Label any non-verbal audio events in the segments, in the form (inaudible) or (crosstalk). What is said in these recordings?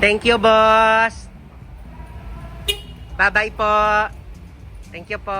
Thank you, boss. Bye-bye po. Thank you po.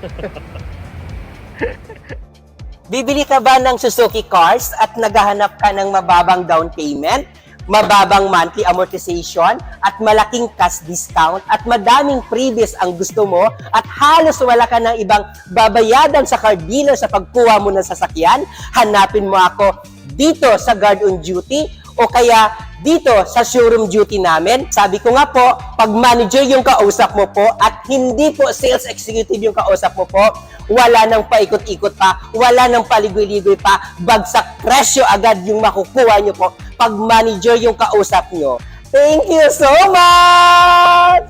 (laughs) Bibili ka ba ng Suzuki cars at naghahanap ka ng mababang down payment, mababang monthly amortization, at malaking cash discount, at madaming previous ang gusto mo, at halos wala ka ng ibang babayadan sa car dealer sa pagkuha mo ng sasakyan? Hanapin mo ako dito sa Guard on Duty o kaya dito sa showroom duty namin. Sabi ko nga po, pag manager yung kausap mo po at hindi po sales executive yung kausap mo po, wala nang paikot-ikot pa, wala nang paligoy-ligoy pa, bagsak presyo agad yung makukuha nyo po pag manager yung kausap nyo. Thank you so much!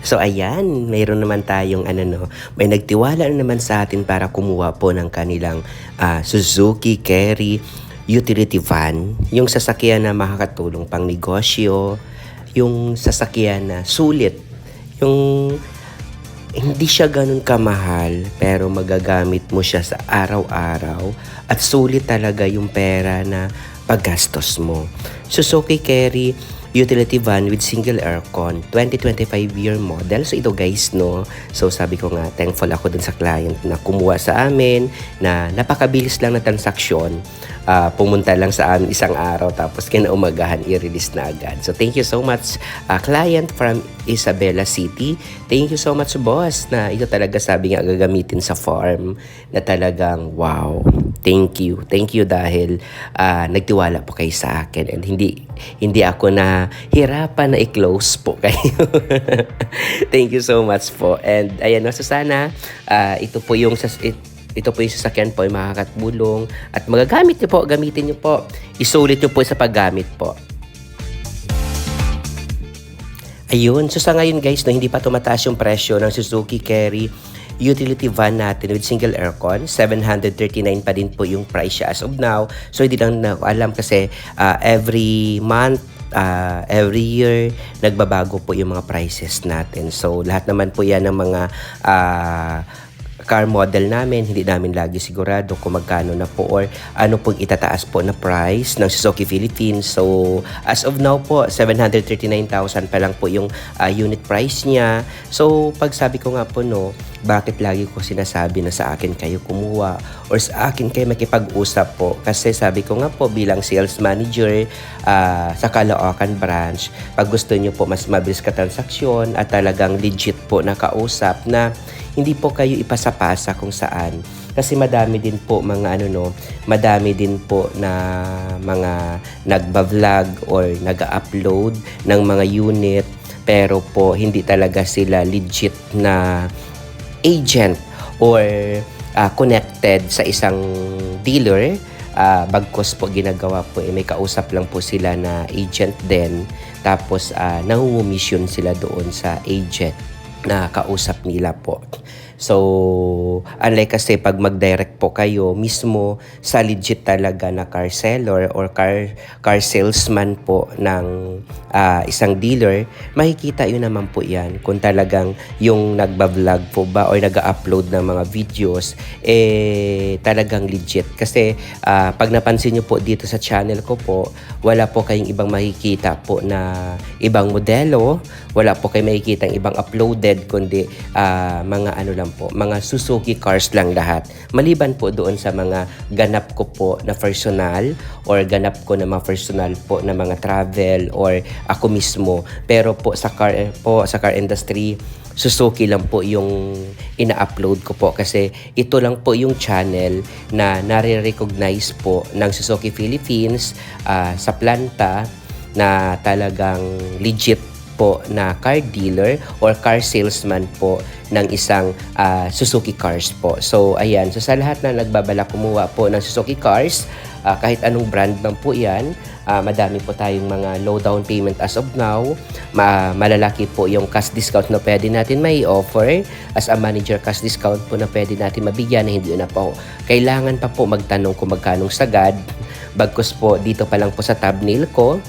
So ayan, mayroon naman tayong ano no, may nagtiwala na naman sa atin para kumuha po ng kanilang ah, Suzuki Carry utility van, yung sasakyan na makakatulong pang negosyo, yung sasakyan na sulit, yung hindi siya ganun kamahal pero magagamit mo siya sa araw-araw at sulit talaga yung pera na paggastos mo. Suzuki Carry utility van with single aircon 2025 year model. So ito guys no. So sabi ko nga thankful ako dun sa client na kumuha sa amin na napakabilis lang na transaksyon. Ah, pumunta lang sa amin isang araw tapos kinaumagahan i-release na agad. So thank you so much ah, client from Isabela City. Thank you so much boss na ito talaga sabi nga gagamitin sa farm na talagang wow. Thank you. Thank you dahil ah, nagtiwala po kayo sa akin and hindi hindi ako na hirapan na i-close po (laughs) kayo. Thank you so much po. And ayan, no, so sana ah, ito po yung it, ito po yung sasakyan po ay makakatulong at magagamit niyo po, gamitin niyo po. Isulit niyo po sa paggamit po. Ayun, so sa ngayon guys, no, hindi pa tumataas yung presyo ng Suzuki Carry utility van natin with single aircon. 739 pa din po yung price siya as of now. So hindi lang na alam kasi ah, every month ah, every year nagbabago po yung mga prices natin. So lahat naman po yan ng mga ah, car model namin, hindi namin lagi sigurado kung magkano na po or ano pong itataas po na price ng Suzuki Philippines. So, as of now po, 739,000 pa lang po yung ah, unit price niya. So, pag sabi ko nga po no, bakit lagi ko sinasabi na sa akin kayo kumuha or sa akin kayo makipag-usap po? Kasi sabi ko nga po bilang sales manager ah, sa Caloocan branch, pag gusto niyo po mas mabilis ka transaksyon at talagang legit po na kausap na hindi po kayo ipasapasa kung saan. Kasi madami din po mga ano no, madami din po na mga nagba-vlog or nag-upload ng mga unit. Pero po hindi talaga sila legit na agent or ah, connected sa isang dealer. Ah, bagkos po ginagawa po eh, may kausap lang po sila na agent din. Tapos uh, nangungumisyon sila doon sa agent na kausap nila po. So, unlike kasi pag mag-direct po kayo mismo sa legit talaga na car seller or car, car salesman po ng ah, isang dealer, makikita yun naman po yan kung talagang yung nagba-vlog po ba or nag-upload ng mga videos, eh talagang legit. Kasi ah, pag napansin nyo po dito sa channel ko po, wala po kayong ibang makikita po na ibang modelo, wala po kayong makikita ibang uploaded, kundi ah, mga ano lang po, mga Suzuki cars lang lahat. Maliban po doon sa mga ganap ko po na personal or ganap ko na mga personal po na mga travel or ako mismo. Pero po sa car po sa car industry, Suzuki lang po yung ina-upload ko po kasi ito lang po yung channel na nare-recognize po ng Suzuki Philippines ah, sa planta na talagang legit po na car dealer or car salesman po ng isang ah, Suzuki cars po. So ayan, so sa lahat na nagbabala kumuha po ng Suzuki cars, ah, kahit anong brand man po yan, ah, madami po tayong mga low down payment as of now. Ma- malalaki po yung cash discount na pwede natin may offer. As a manager, cash discount po na pwede natin mabigyan na hindi na po kailangan pa po magtanong kung magkanong sagad. Bagkus po dito pa lang po sa thumbnail ko,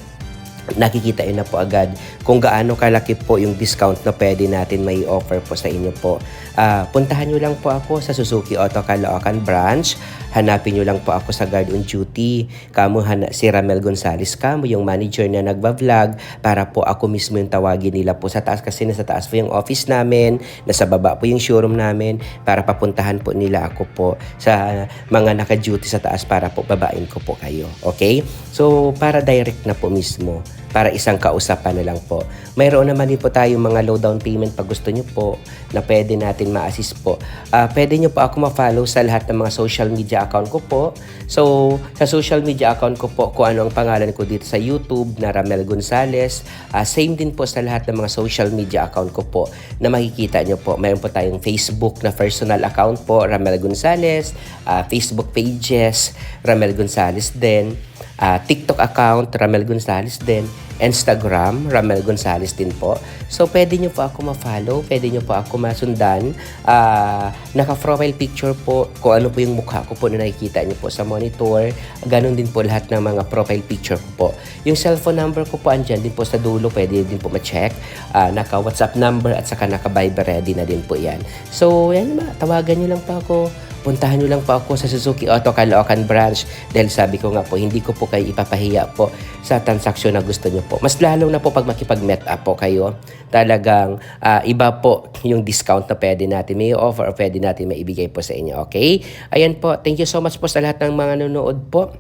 nakikita yun na po agad kung gaano kalaki po yung discount na pwede natin may offer po sa inyo po. Ah, puntahan nyo lang po ako sa Suzuki Auto Caloocan branch. Hanapin nyo lang po ako sa guard on duty. Kamu hana, si Ramel Gonzales kamo yung manager na nagba-vlog para po ako mismo yung tawagin nila po sa taas kasi nasa taas po yung office namin, nasa baba po yung showroom namin para papuntahan po nila ako po sa mga naka-duty sa taas para po babain ko po kayo. Okay? So, para direct na po mismo para isang kausapan na lang po. Mayroon naman din po tayong mga low down payment pag gusto nyo po na pwede natin ma-assist po. Ah, pwede nyo po ako ma-follow sa lahat ng mga social media account ko po. So, sa social media account ko po, kung ano ang pangalan ko dito sa YouTube na Ramel Gonzales. Ah, same din po sa lahat ng mga social media account ko po na makikita nyo po. Mayroon po tayong Facebook na personal account po, Ramel Gonzales. Ah, Facebook pages, Ramel Gonzales din. Ah, TikTok account, Ramel Gonzales din. Instagram, Ramel Gonzales din po. So, pwede nyo po ako ma-follow, pwede nyo po ako masundan. Ah, naka-profile picture po kung ano po yung mukha ko po na nakikita nyo po sa monitor. Ganon din po lahat ng mga profile picture ko po. Yung cellphone number ko po andyan din po sa dulo, pwede din po ma-check. Ah, naka-WhatsApp number at saka naka-Viber ready na din po yan. So, yan ma, tawagan nyo lang po ako puntahan nyo lang po ako sa Suzuki Auto Caloocan branch dahil sabi ko nga po, hindi ko po kayo ipapahiya po sa transaksyon na gusto nyo po. Mas lalo na po pag makipag-met up po kayo, talagang ah, iba po yung discount na pwede natin may offer or pwede natin maibigay po sa inyo, okay? Ayan po, thank you so much po sa lahat ng mga nanonood po.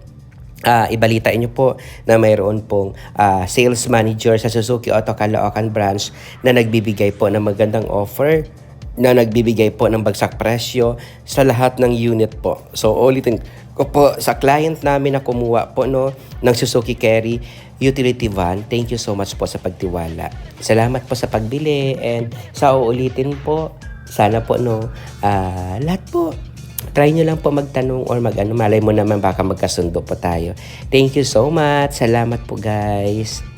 Ah, ibalita niyo po na mayroon pong ah, sales manager sa Suzuki Auto Caloocan branch na nagbibigay po ng magandang offer na nagbibigay po ng bagsak presyo sa lahat ng unit po. So ulitin ko po sa client namin na kumuha po no ng Suzuki Carry utility van. Thank you so much po sa pagtiwala. Salamat po sa pagbili and sa uulitin po sana po no ah, lahat po try nyo lang po magtanong or mag ano, malay mo naman baka magkasundo po tayo. Thank you so much. Salamat po guys.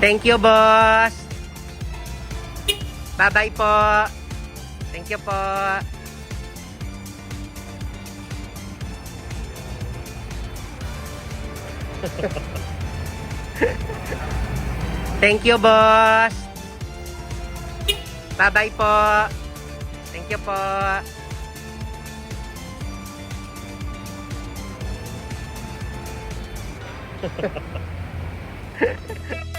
Thank you, boss. Bye-bye po. Thank you po. (laughs) Thank you, boss. Bye-bye po. Thank you po. (laughs)